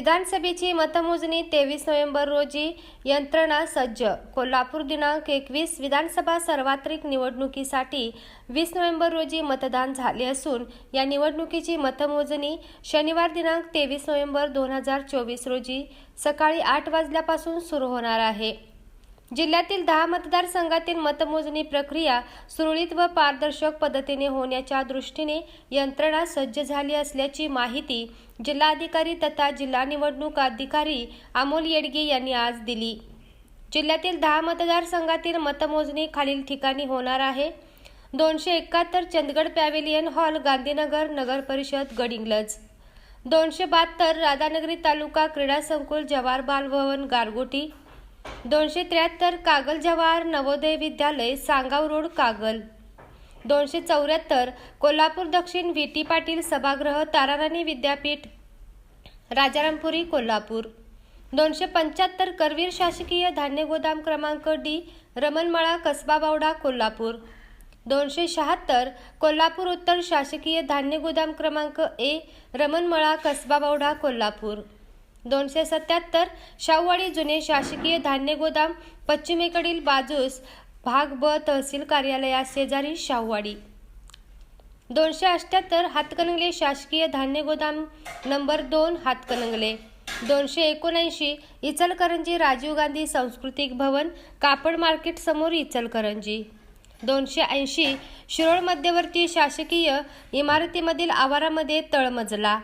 विधानसभेची मतमोजणी तेवीस नोव्हेंबर रोजी यंत्रणा सज्ज. कोल्हापूर दिनांक एकवीस विधानसभा सार्वत्रिक निवडणुकीसाठी वीस नोव्हेंबर रोजी मतदान झाले असून या निवडणुकीची मतमोजणी शनिवार दिनांक तेवीस नोव्हेंबर दोन हजार चोवीस रोजी सकाळी आठ वाजल्यापासून सुरू होणार आहे. जिल्ह्यातील दहा मतदारसंघातील मतमोजणी प्रक्रिया सुरळीत व पारदर्शक पद्धतीने होण्याच्या दृष्टीने यंत्रणा सज्ज झाली असल्याची माहिती जिल्हाधिकारी तथा जिल्हा निवडणूक अधिकारी अमोल येडगे यांनी आज दिली. जिल्ह्यातील दहा मतदारसंघातील मतमोजणी खालील ठिकाणी होणार आहे. दोनशे एकाहत्तर चंदगड पॅव्हिलियन हॉल गांधीनगर नगर परिषद गडिंग्लज. दोनशे बहात्तर राधानगरी तालुका क्रीडा संकुल जवाहर बालभवन गारगोटी. दोनशे त्र्याहत्तर कागल जवाहर नवोदय विद्यालय सांगाव रोड कागल. दोनशे चौऱ्याहत्तर कोल्हापूर दक्षिण व्ही टी पाटील सभागृह ताराराणी विद्यापीठ राजारामपुरी कोल्हापूर. दोनशे पंच्याहत्तर करवीर शासकीय धान्य गोदाम क्रमांक डी रमणमळा कसबा बावडा कोल्हापूर. दोनशे शहात्तर कोल्हापूर उत्तर शासकीय धान्य गोदाम क्रमांक ए रमणमळा कसबा बावडा कोल्हापूर. दोनशे सत्याहत्तर शाहूवाडी जुने शासकीय धान्य गोदाम पश्चिमेकडील बाजूस भाग ब तहसील कार्यालया शेजारी शाहूवाडी. दोनशे अठ्याहत्तर हातकणंगले शासकीय धान्य गोदाम नंबर दोन हातकणंगले. दोनशे एकोणऐंशी इचलकरंजी राजीव गांधी सांस्कृतिक भवन कापड मार्केट समोर इचलकरंजी. दोनशे ऐंशी शिरोळ मध्यवर्ती शासकीय इमारतीमधील आवारामध्ये तळमजला.